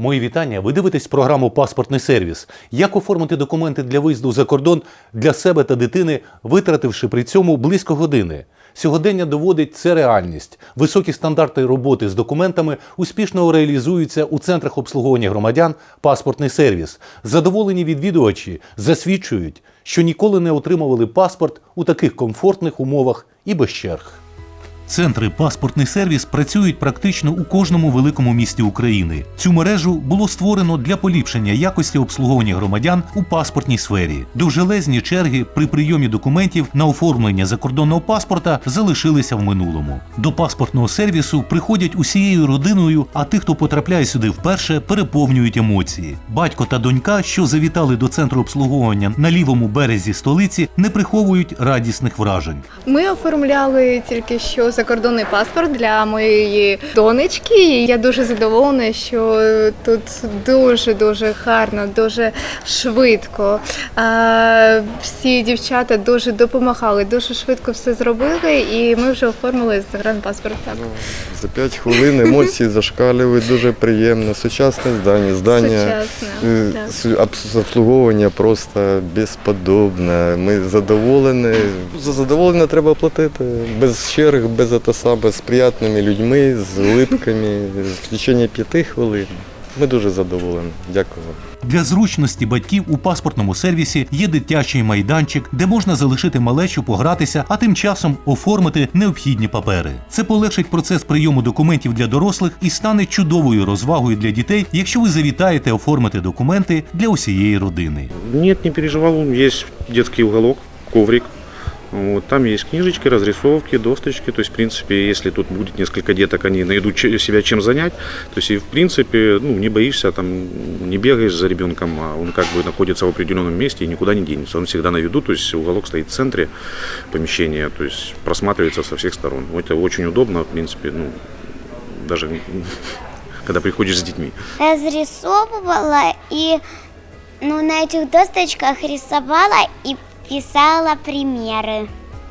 Мої вітання. Ви дивитесь програму Паспортний сервіс. Як оформити документи для виїзду за кордон для себе та дитини, витративши при цьому близько години. Сьогодення доводить це реальність. Високі стандарти роботи з документами успішно реалізуються у центрах обслуговування громадян паспортний сервіс. Задоволені відвідувачі засвідчують, що ніколи не отримували паспорт у таких комфортних умовах і без черг. Центри паспортний сервіс працюють практично у кожному великому місті України. Цю мережу було створено для поліпшення якості обслуговування громадян у паспортній сфері. Довжелезні черги при прийомі документів на оформлення закордонного паспорта залишилися в минулому. До паспортного сервісу приходять усією родиною, а тих, хто потрапляє сюди вперше, переповнюють емоції. Батько та донька, що завітали до центру обслуговування на лівому березі столиці, не приховують радісних вражень. Ми оформляли тільки що закордонний паспорт для моєї донечки. І я дуже задоволена, що тут дуже дуже гарно, дуже швидко. А, Всі дівчата дуже допомагали, дуже швидко все зробили, і ми вже оформили загранпаспорт. Так. За 5 хвилин емоції зашкалюють, дуже приємно. Сучасне здання, здання Сучасне, е, обслуговування просто безподобне. Ми задоволені. За задоволення треба платити. Без черг, без ото саме, з приятними людьми, з улипками, в течение 5 хвилин. Ми дуже задоволені. Дякую вам. Для зручності батьків у паспортному сервісі є дитячий майданчик, де можна залишити малечу погратися, а тим часом оформити необхідні папери. Це полегшить процес прийому документів для дорослих і стане чудовою розвагою для дітей, якщо ви завітаєте оформити документи для усієї родини. Нет, не переживал. Есть детский уголок, коврик. Вот, там есть книжечки, разрисовки, досточки. То есть, в принципе, если тут будет несколько деток, они найдут себя чем занять. То есть, и в принципе, ну, не боишься, там, не бегаешь за ребенком, а он как бы находится в определенном месте и никуда не денется. Он всегда на виду, то есть уголок стоит в центре помещения, то есть просматривается со всех сторон. Это очень удобно, в принципе, ну, даже когда приходишь с детьми. разрисовывала и ну, на этих досточках рисовала и писала примеры.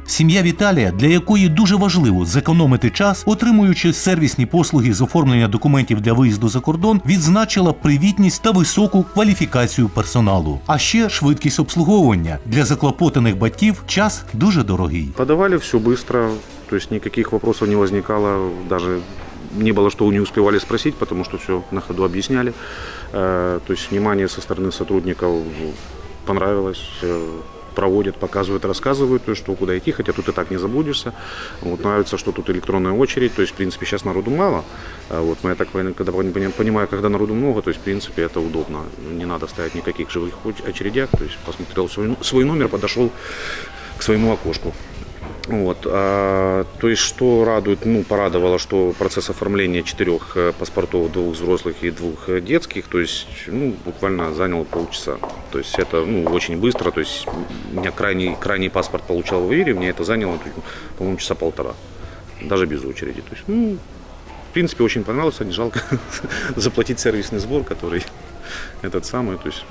Сім'я Віталія, для якої дуже важливо зекономити час, отримуючи сервісні послуги з оформлення документів для виїзду за кордон, відзначила привітність та високу кваліфікацію персоналу, а ще швидкість обслуговування для заклопотаних батьків час дуже дорогий. Подавали все быстро, то есть никаких вопросов не возникало, даже не было, что не успевали спросить, потому что все на ходу объясняли. Э, То есть внимание со стороны сотрудников понравилось, э, проводят, показывают, рассказывают, то есть что куда идти, хотя тут и так не заблудишься. Вот нравится, что тут электронная очередь, то есть в принципе сейчас народу мало. А Вот, но я так пони- когда пони- понимаю, когда народу много, то есть в принципе это удобно. Не надо стоять никаких живых оч- очередях, то есть посмотрел свой, свой номер, подошел к своему окошку. Вот, а, то есть, что радует, ну, порадовало, что процесс оформления четырех э, паспортов, двух взрослых и двух э, детских, то есть, ну, буквально занял полчаса. То есть, это, ну, очень быстро, то есть, у меня крайний, крайний паспорт получал в Ире, мне это заняло, по-моему, часа полтора, даже без очереди. То есть, ну, в принципе, очень понравилось, не жалко заплатить сервисный сбор, который этот самый, то есть,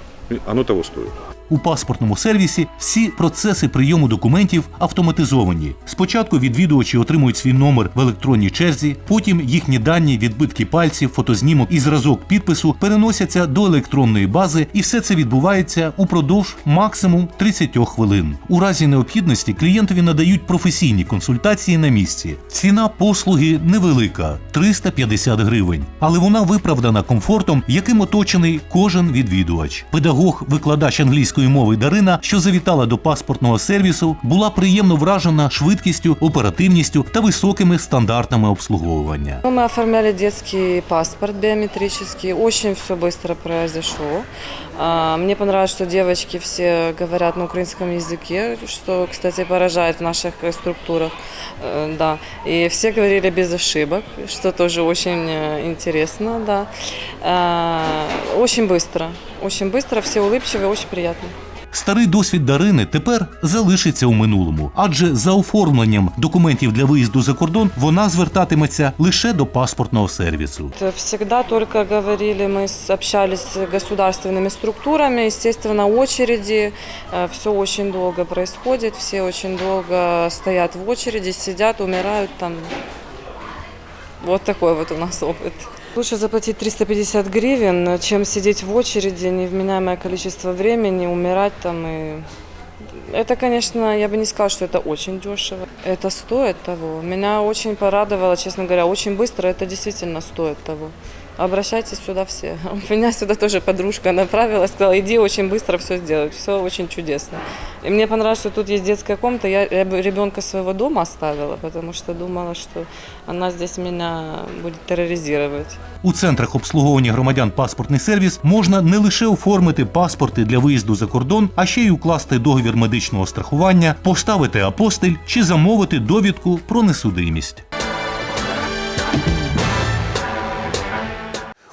оно того стоит. У паспортному сервісі всі процеси прийому документів автоматизовані. Спочатку відвідувачі отримують свій номер в електронній черзі, потім їхні дані, відбитки пальців, фотознімок і зразок підпису переносяться до електронної бази, і все це відбувається упродовж максимум 30 хвилин. У разі необхідності клієнтові надають професійні консультації на місці. Ціна послуги невелика 350 гривень, але вона виправдана комфортом, яким оточений кожен відвідувач. Педагог, викладач англійської мови Дарина, що завітала до паспортного сервісу, була приємно вражена швидкістю, оперативністю та високими стандартами обслуговування. Ну, Мы оформляли детский паспорт биометрический. Очень все быстро произошло. А, Мне понравилось, что девочки все говорят на украинском языке, что, кстати, поражает в наших э, структурах. Э, Да. И все говорили без ошибок, что тоже очень э, интересно. Да. А, Очень быстро. Очень быстро, все улыбчивые, очень приятно. Старий досвід Дарини тепер залишиться у минулому, адже за оформленням документів для виїзду за кордон вона звертатиметься лише до паспортного сервісу. Это Всегда только говорили, мы с- общались с государственными структурами, естественно, очереди, все очень долго происходит, все очень долго стоят в очереди, сидят, умирают там. Вот такой вот у нас опыт. Лучше заплатить 350 гривен, чем сидеть в очереди невменяемое количество времени, умирать там и это, конечно, я бы не сказала, что это очень дешево. Это стоит того. Меня очень порадовало, честно говоря, очень быстро. Это действительно стоит того. Обращайтесь сюда все. Меня сюда тоже подружка направила, сказала, иди очень быстро все сделать. Все очень чудесно. И мне понравилось, что тут есть детская комната. Я, ребенка своего дома оставила, потому что думала, что она здесь меня будет терроризировать. У центрах обслуговування громадян паспортний сервіс можна не лише оформити паспорти для виїзду за кордон, а ще й укласти договір медичного страхування, поставити апостиль чи замовити довідку про несудимість.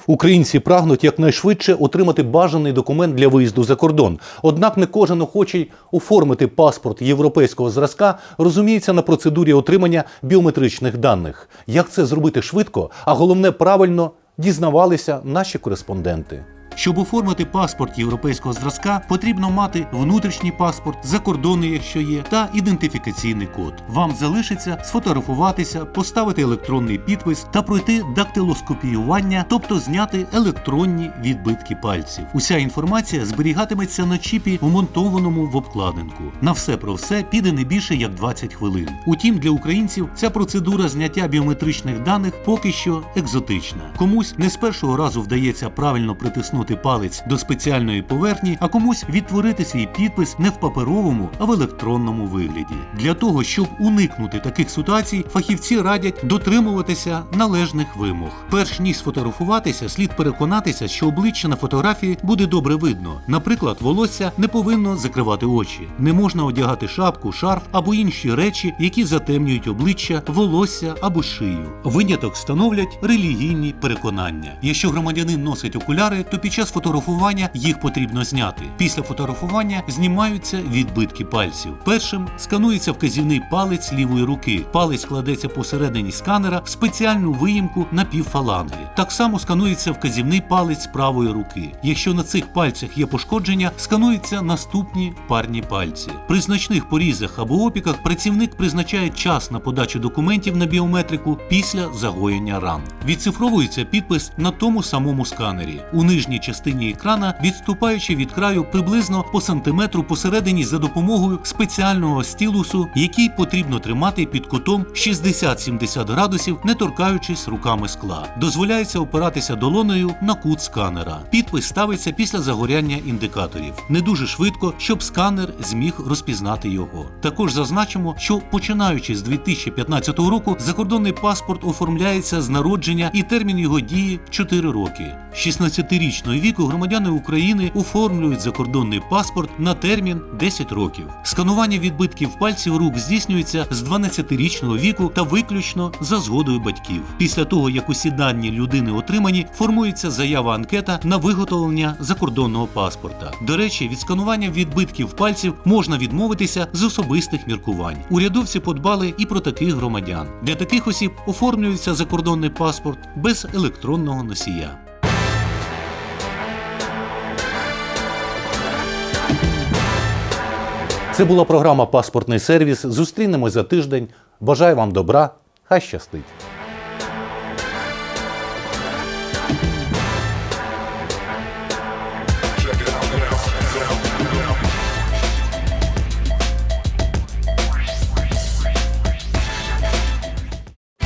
Українці прагнуть якнайшвидше отримати бажаний документ для виїзду за кордон. Однак не кожен охочий оформити паспорт європейського зразка розуміється на процедурі отримання біометричних даних. Як це зробити швидко, а головне правильно дізнавалися наші кореспонденти. Щоб оформити паспорт європейського зразка, потрібно мати внутрішній паспорт, закордонний, якщо є, та ідентифікаційний код. Вам залишиться сфотографуватися, поставити електронний підпис та пройти дактилоскопіювання, тобто зняти електронні відбитки пальців. Уся інформація зберігатиметься на чіпі, вмонтованому в обкладинку. На все про все піде не більше як 20 хвилин. Утім, для українців ця процедура зняття біометричних даних поки що екзотична. Комусь не з першого разу вдається правильно притиснути палець до спеціальної поверхні, а комусь відтворити свій підпис не в паперовому, а в електронному вигляді. Для того, щоб уникнути таких ситуацій, фахівці радять дотримуватися належних вимог. Перш ніж сфотографуватися, слід переконатися, що обличчя на фотографії буде добре видно. Наприклад, волосся не повинно закривати очі, не можна одягати шапку, шарф або інші речі, які затемнюють обличчя, волосся або шию. Виняток становлять релігійні переконання. Якщо громадянин носить окуляри, то під час фотографування їх потрібно зняти. Після фотографування знімаються відбитки пальців. Першим сканується вказівний палець лівої руки. Палець кладеться посередині сканера в спеціальну виїмку на півфаланги. Так само сканується вказівний палець правої руки. Якщо на цих пальцях є пошкодження, скануються наступні парні пальці. При значних порізах або опіках працівник призначає час на подачу документів на біометрику після загоєння ран. Відцифровується підпис на тому самому сканері. У нижній частині екрана, відступаючи від краю приблизно по сантиметру посередині за допомогою спеціального стілусу, який потрібно тримати під кутом 60-70 градусів, не торкаючись руками скла. Дозволяється опиратися долоною на кут сканера. Підпис ставиться після загоряння індикаторів. Не дуже швидко, щоб сканер зміг розпізнати його. Також зазначимо, що починаючи з 2015 року закордонний паспорт оформляється з народження і термін його дії 4 роки. 16-річного віку громадяни України оформлюють закордонний паспорт на термін 10 років. Сканування відбитків пальців рук здійснюється з 12-річного віку та виключно за згодою батьків. Після того, як усі дані людини отримані, формується заява анкета на виготовлення закордонного паспорта. До речі, від сканування відбитків пальців можна відмовитися з особистих міркувань. Урядовці подбали і про таких громадян. Для таких осіб оформлюється закордонний паспорт без електронного носія. Це була програма Паспортний сервіс. Зустрінемось за тиждень. Бажаю вам добра. Хай щастить!